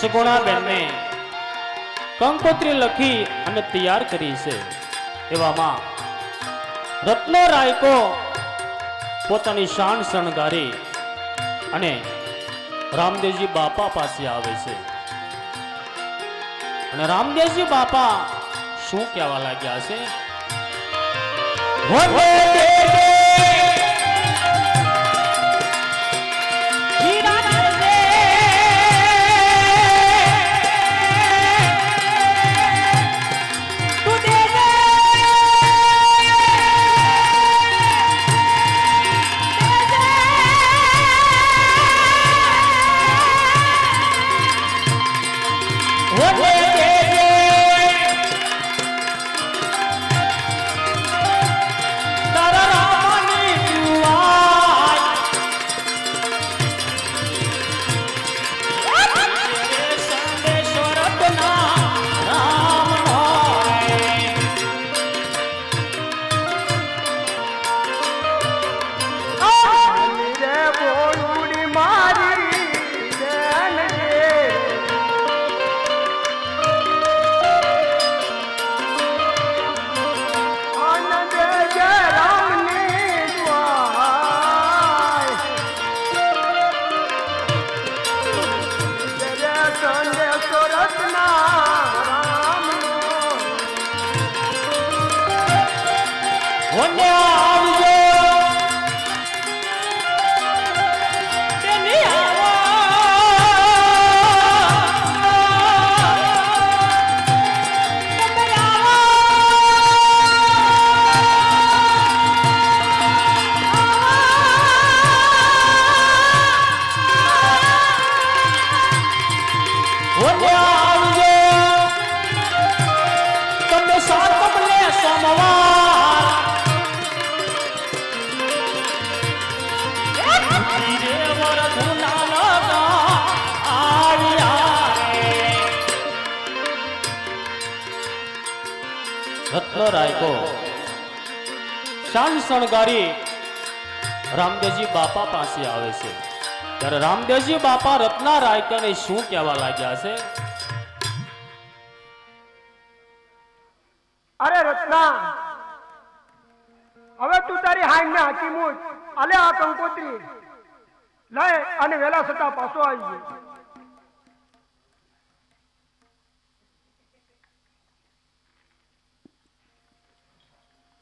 સુગુણાબેનને કંકોત્રી લખી અને તૈયાર કરી છે. એવામાં રત્નો રાયકો પોતાની શાન શણગારી અને રામદેવજી બાપા પાસે આવે છે. અને રામદેવજી બાપા શું કહેવા લાગ્યા છે? રાયકો શાન શણગારી રામદેવજી બાપા પાસે આવે છે. ત્યારે રામદેવજી બાપા રત્ના રાયકાને શું કહેવા લાગ્યા છે? અરે રત્ના, હવે તું તારી હાઈ ને હાકી મૂજ અલે આ કંકોત્રી. લઈ અને વેલા છતાં પાછો આવી ગયો.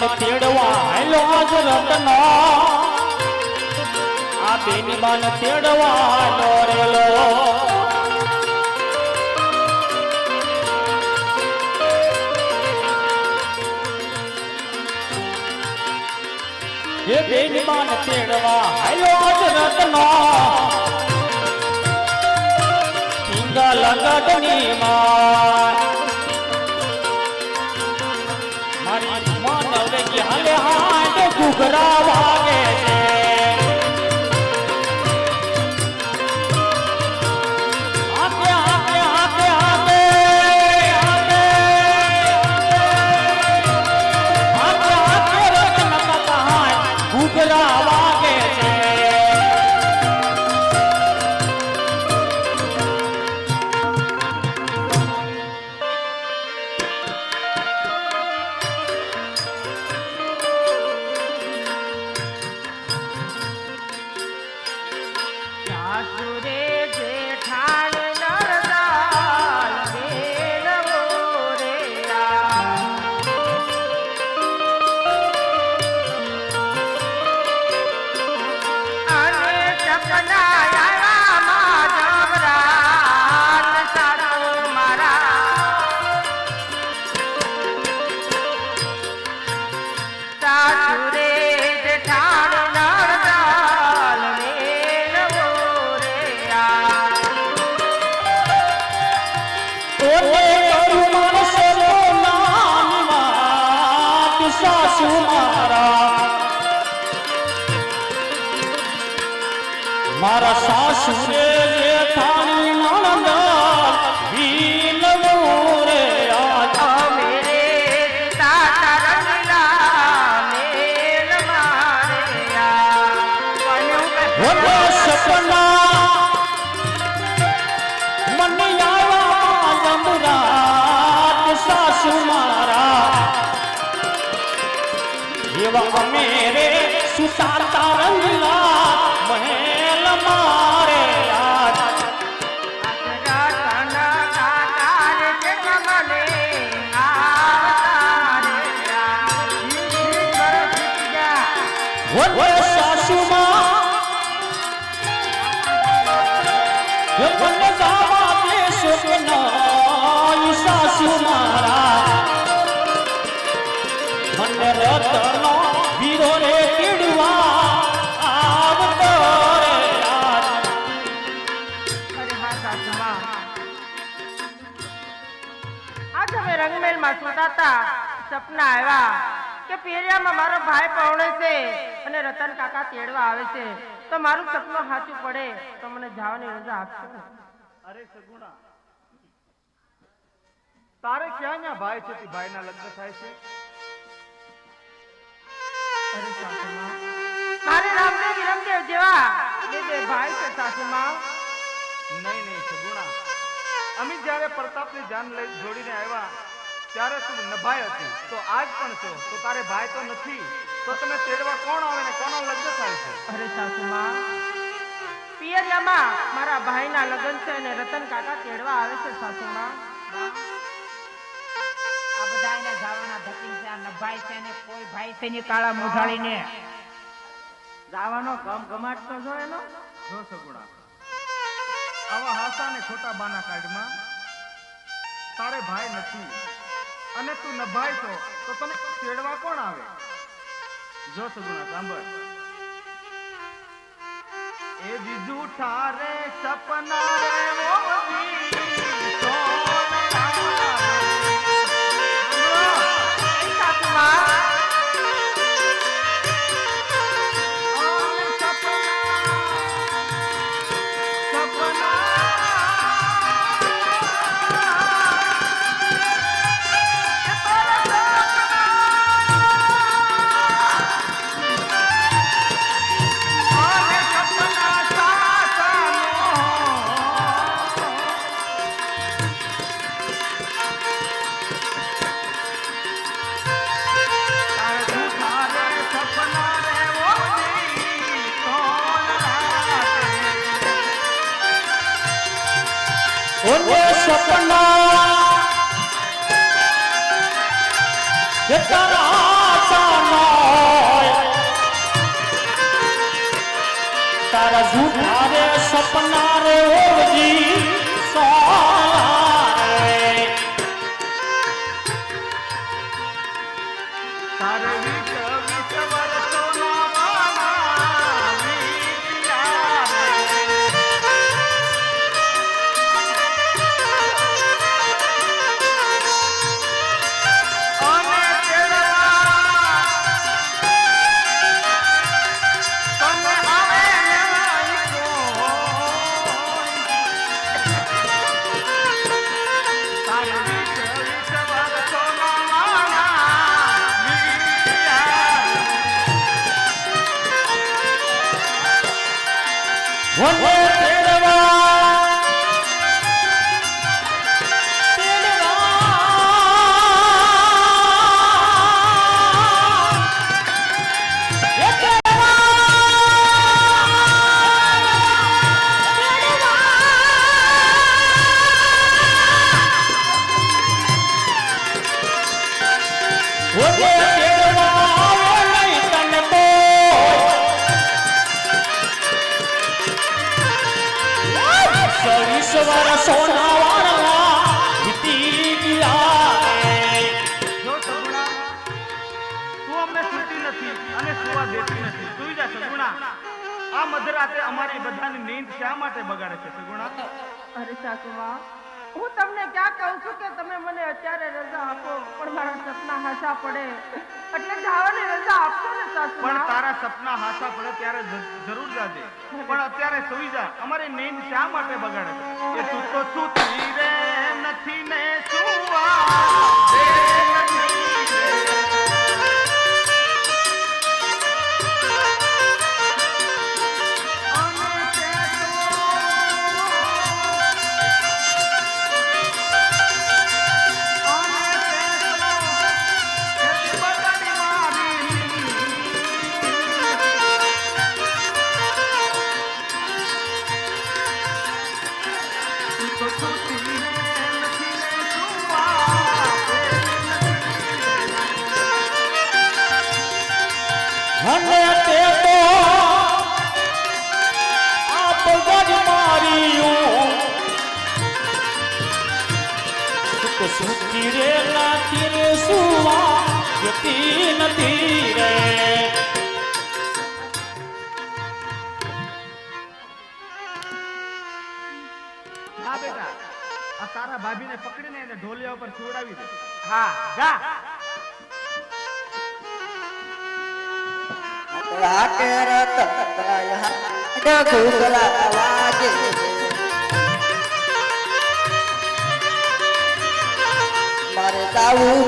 બેની બાન તેડવા હાલો આજ રતનો. આ બેની બાન તેડવા હાલો રેલો. હે બેની બાન તેડવા હાલો આજ રતનો. પિંગા લગડની માં ઘૂઘરા છે. સુતાતા રંગલા મહેલ મારે આજ આખરા કાના કાકા રે જગા મને આવતા રે આ. ઈ ઘર શીખી રંગમેલમાં સપના આવ્યા કે પેરિયામાં મારો ભાઈ પૌણે છે અને રતન કાકા તેડવા આવે છે. તો મારું સપનું સાચું પડે તો મને જવાની રજા આપશો ને? અરે સગુણા તારે ક્યાં ન્યા ભાઈ છે? તે ભાઈના લગ્ન થાય છે? અરે સાસુમાં મારે રામદેવ વિરમદેવ જેવા બે બે ભાઈ છે સાસુમાં. નહીં નહીં સગુણા. અમે જ્યારે પ્રતાપની જાન લઈ જોડીને આવ્યા ત્યારે તું નભાઈ હતી. તો આજ પણ છો. તો તારે ભાઈ તો નથી. તો તને તેડવા કોણ આવે ને કોનો લગ્ન થાય છે? અરે સાસુમાં પિયરિયામાં મારા ભાઈના લગ્ન છે અને રતન કાકા તેડવા આવે છે સાસુમાં. આ બધા એને જવાના ધકી છે આ નભાઈ છે ને કોઈ ભાઈ છે ને કાળા મોઢાળીને. જવાનો ગમ ગમાટ તો જો એનો. જો સગુણા આવા હાસા ને ખોટા બાના કાઢમાં. તારે ભાઈ નથી. અને તું નભાઈ છો, તો તને તેડવા કોણ આવે? જો સગુણા, સાંભળ. એ બીજું ઠારે સપના રે મોહની ઓને સપના. તારા જૂઠા રે સપના રે ઓજી સોલા રે. ઓને મધરાતે અમારી બધાની નીંદ શા માટે બગાડે છે સગુણા? અરે સાસુમા હું તમને ક્યાં કહું છું કે તમે મને અત્યારે રજા આપો પણ મારા સપના હાચા પડે. એટલે જવાની રજા આપશો ને પણ તારા સપના હાચા પડે ત્યારે જરૂર જાજે. પણ અત્યારે સુઈ જા અમારી નીંદ શા માટે બગાડે છે? કે તું તો સુતી રે નથી ને સુવા તારા ભાભીને પકડીને એને ઢોલિયા ઉપર છોડાવી દે. હા જા. મારે જાવું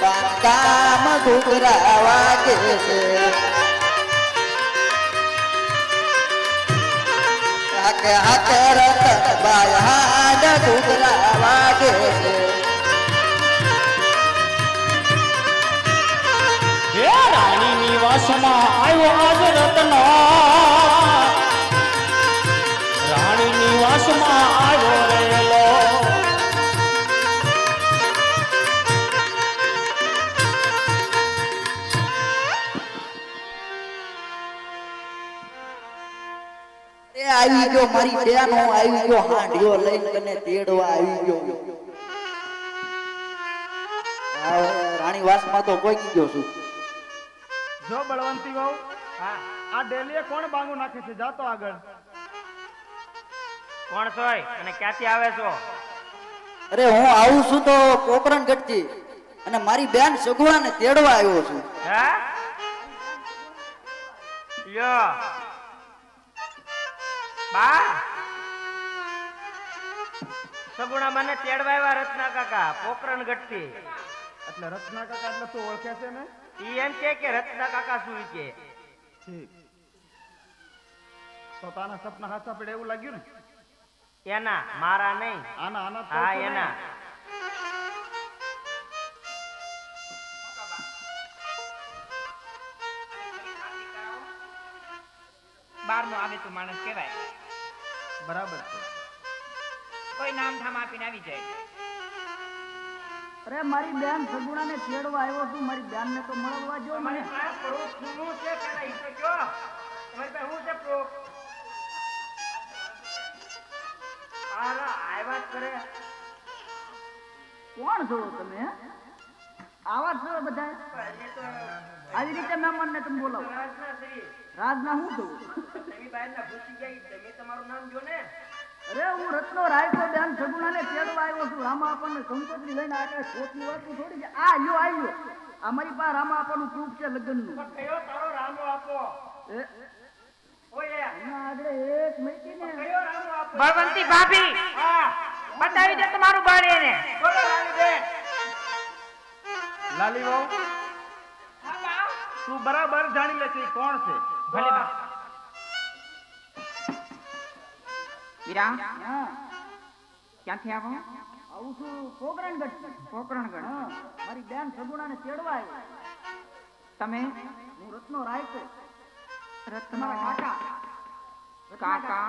બાંધામ ઘૂઘરા વાગે છે. હાકે હાટે રતન બાય હાડ ઘૂઘરા વાગે છે. હે રાણી નિવાસમાં આવ્યો આજ ગયો મારી બેનો આવી ગયો હાંડિયો લઈને તને તેડવા આવી ગયો. આ રાણી વાસમાં તો કોઈ ગયો છું. જો બળવંતી બહુ હા આ ડેલીએ કોણ બાંગુ નાખે છે? જાતો આગળ. કોણ સોય? અને ક્યાંથી આવે છો? અરે હું આવું છું તો પોકરણ ગઢથી. અને મારી બેન સગવાને તેડવા આવ્યો છું. હે? લ્યો. બા. સગુણા મને તેડવા આવ્યા રત્ના કાકા પોકરણ ગઢથી. એટલે રચના કાકા એટલે તું ઓળખે છે ને? ઈ એમ કે કે રત્ના કાકા શું કે? ઠીક. તો સપના હાચા પડે એવું લાગ્યું ને? એના મારા નહીં. આના આના હા એના. નો આવે તો માણસ કહેવાય. બરાબર છે. કોઈ નામ ઠામ આપીને આવી જાય. અરે મારી બેન સગુણાને છેડવા આવ્યો છું. મારી બેન ને તો મળવા જો મને. શું છે પેલા તો જો તમારી પાસે શું છે? આલા આવ્યા જ કરે. કોણ છો તમે? આવા છો બધા આવી રીતે મહેમાન ને તમે બોલાવો. રાજના હું નામ અરે હું રત્નો રાયકો બેન સગુણાને તેડવા આવ્યો છું. રામા આપણને કંકોત્રી લઈને આગળ ખોટની વાત થોડી છે? આ યો આવ્યો અમારી પાસે રામા આપણનું પ્રૂફ છે લગ્નનું કયો તારો રામો આપો? આગળ એક મૂકીને ને રામો બળવંતી ભાભી હા. બતાવી દે તમારું બાળ એને બોલો રાણી બેન લાલી તું બરાબર જાણી લે છે કોણ છે? ભલે બા. ક્યાંથી આવો? આવું છું પોકરણગઢ. પોકરણગઢ મારી બેન સગુણાને તેડવા આવ્યો તમે? હું રત્નો રાયકો. રત્ન. કાકા. કાકા?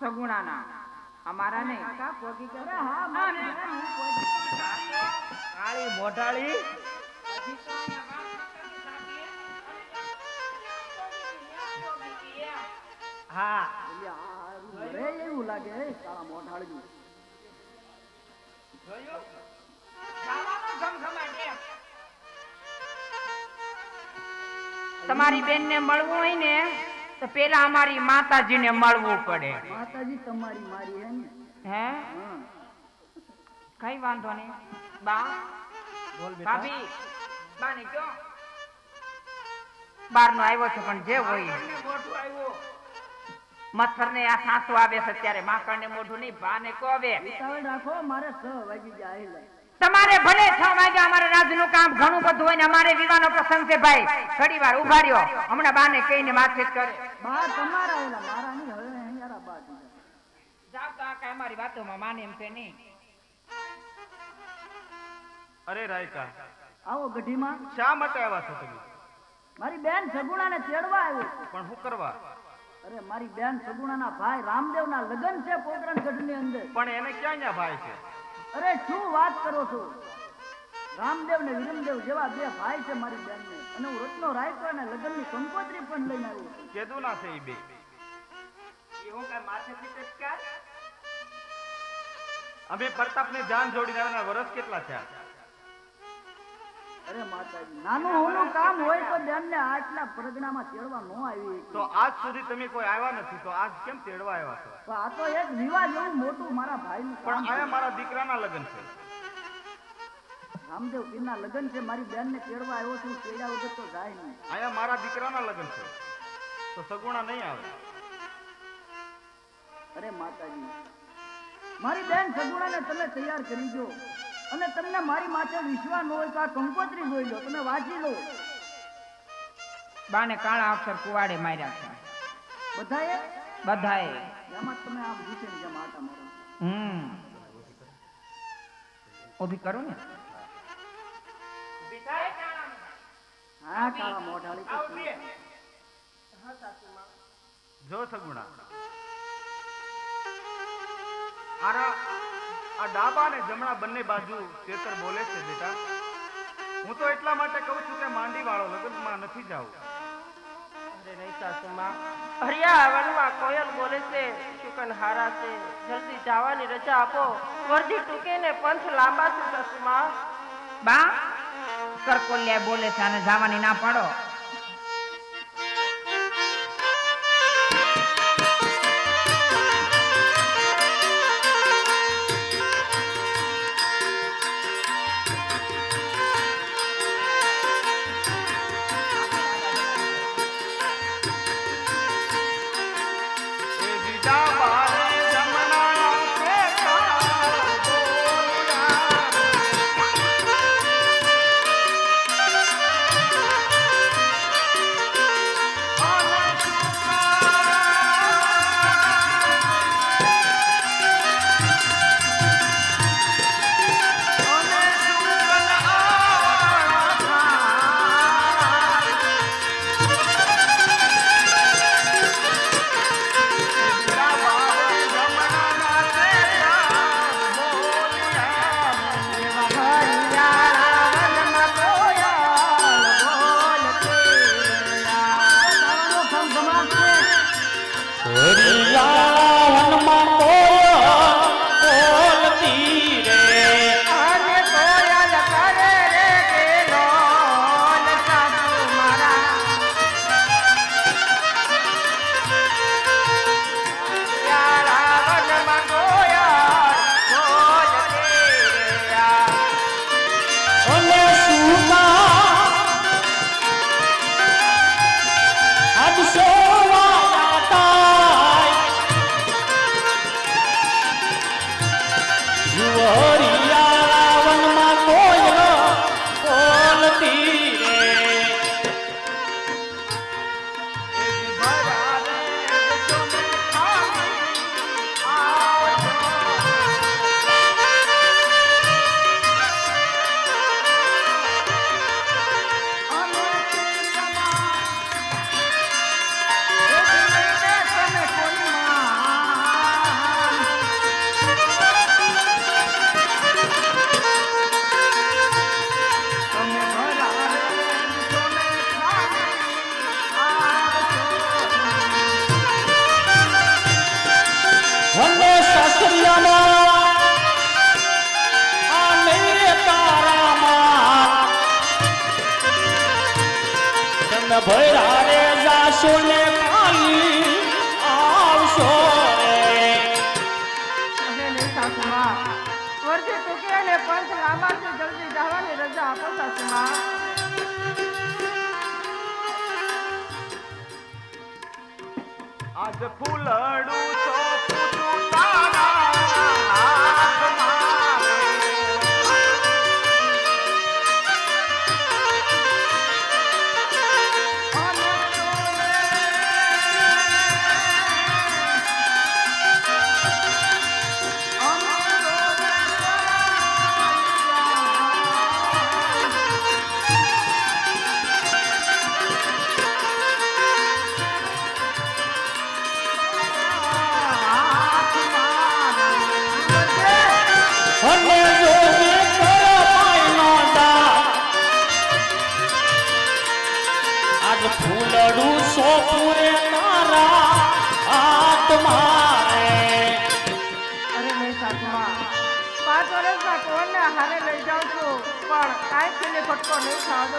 સગુણાના. અમારા નહીં કાકા પોકી કરે હા મારી બેન હું પોકી કાળી મોઢાળી હા એટલે આ હારું રે એવું લાગે હે કાળા મોઢાળિયું તમારી બેનને મળવું હોય ને તો પેલા અમારી માતાજીને મળવું પડે. માતાજી તમારી મારી એમ હે? કઈ વાંધો નહીં. બા? ભાભી બા ને કયો? બાર નો આવ્યો છે પણ જે હોય. મચ્છર ને આ સાસુ આવે છે અત્યારે માકડ ને મોઢું નહીં બા ને કહો હવે રાખો મારે છ વાગી જાય. તમારે ભલે છ વાગે અમારે રાજનું કામ ઘણું બધું હોય ને અમારે વિવાનો પ્રસંગ છે ભાઈ. ઘડી વાર ઊભા રહ્યો. હમણાં બાને કહીને માથે કરે અમારી વાતોમાં માને એમ છે નહીં. અરે રાયકા આવો ગઢીમાં. શા માટે આવ્યા છો તમે? મારી બેન સગુણાને તેડવા આવ્યો. પણ શું કરવા? અરે મારી બેન સગુણાના ભાઈ રામદેવના લગ્ન છે પોકરણ ગઢની અંદર. પણ એને ક્યાં ક્યાં ભાઈ છે? અરે શું વાત કરો છો? રામદેવ ને વિરમદેવ જેવા બે ભાઈ છે મારી બેનને. અને હું રત્નો રાયતો અને લગ્નની કંકોત્રી પણ લઈને આવ્યો છું. કેદું ના છે એ બે. અમે પ્રતાપને જાન જોડી દેવાના વર્ષ કેટલા થયા? અરે માતાજી નાનું હોનું કામ હોય તો બેનને આટલા પરગણામાં તેડવા ન આવી તો આજ સુધી તમે કોઈ આવ્યા નથી તો આજ કેમ તેડવા આવ્યા છો? તો આ તો એક વિવાહ જેવું મોટું મારા ભાઈનું પણ છે. મારા દીકરાના લગ્ન છે. રામદેવ પીરના લગ્ન છે મારી બેનને તેડવા આવ્યો છું તેડ્યા વગર તો જાય નહીં. આયા મારા દીકરાના લગ્ન છે. તો સગુણા નહીં આવે. અરે માતાજી મારી બેન સગુણાને તમે તૈયાર કરી દો. અને તમને મારી માથે વિશ્વા ન હોય તો આ કંકોત્રી જોઈ લો તમે વાંચી લો. બાને કાળા અક્ષર કુવાડે માર્યા છે. બધાએ? બધાએ. એમાં તમે આમ ઘૂસીને જેમ આટા મારો હમ. ઊભી કરો ને? હા કાળા મોઢાળી? જો સગુણા. આરા આ ડાબા અને જમણા બંને બાજુ ચેતર બોલે છે બેટા. હું તો એટલા માટે કહું છું કે માંડી વાળો લગ્નમાં નથી જાવું. અરે નહીં સાસુમાં હરિયા વનમાં કોયલ બોલે છે શુકન હારા છે. જલ્દી જવાની રજા આપો. વર્ધી ટૂંકીને પંથ લાંબા છે સાસુમાં બા કરકોલ્યા બોલે છે અને જવાની ના પાડો. લાંબા છે જલ્દી જવાની રજા આપો સાસુમાં આજ ફૂલડું ચોપડું ફૂલડું સોપુરે તારા આત્મા રે. અરે નહીં સાસુમાં પાંચ વર્ષના કોણને હારે લઈ જાઉં છું પણ કાંઈ થઈને ફટકો નહીં થવા દો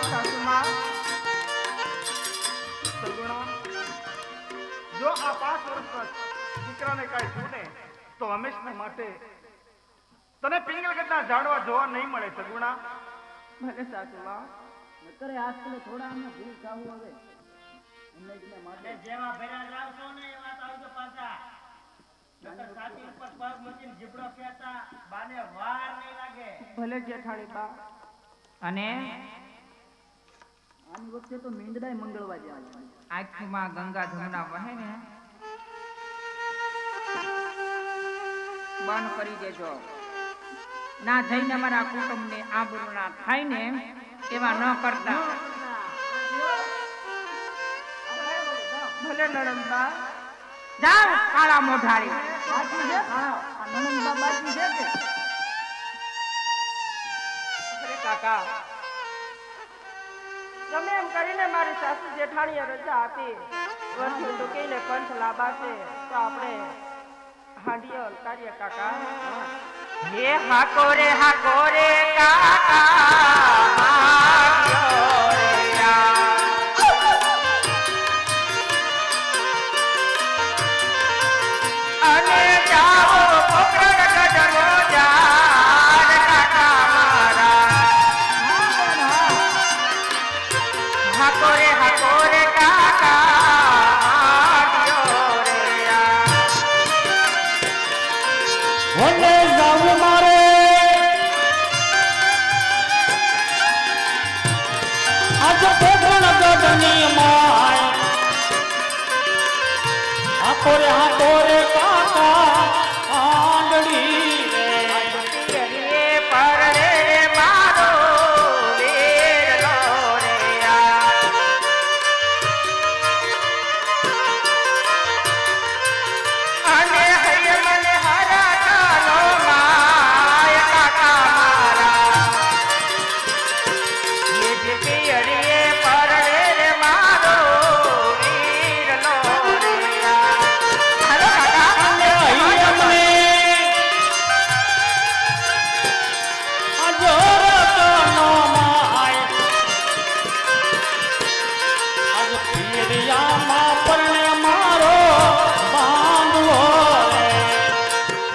જો આ પાંચ વર્ષના દીકરાને કાંઈ છૂટે તો હંમેશના માટે તને પિંગલગઢના ઝાડવા જોવા નહીં મળે સગુણા? ભલે સાસુમાં નકરે આજકાલ થોડા અમે ભૂલ ખાવું હવે. એમને જ મેં માટે જેવા ભેરા લાવશો ને એવા તો આવજો પાછા. નકર છાતી ઉપર પગ મૂકીને જીબડો કહેતા બાને વાર નહીં લાગે. ભલે જેઠાણી બા. અને આની વખતે તો મીંદડાય મંગળવા જાય. આંખમાં ગંગા જમુના વહે ને બંધ કરી દેજો. ના જઈને અમારા કુટુંબને આબરૂ ના થાય ને એવા ન કરતા. ભલે નણંદબા જાઓ કાળા મોઢારી કાકા. ગમે એમ કરીને મારી સાસુ જેઠાણીએ રજા આપી. વર્ષનું ટૂંકીને પંચ લાભાશે તો આપણે હાંડીએ ઉલટાડીએ કાકા. હે હાકો રે હાકો રે કાકા.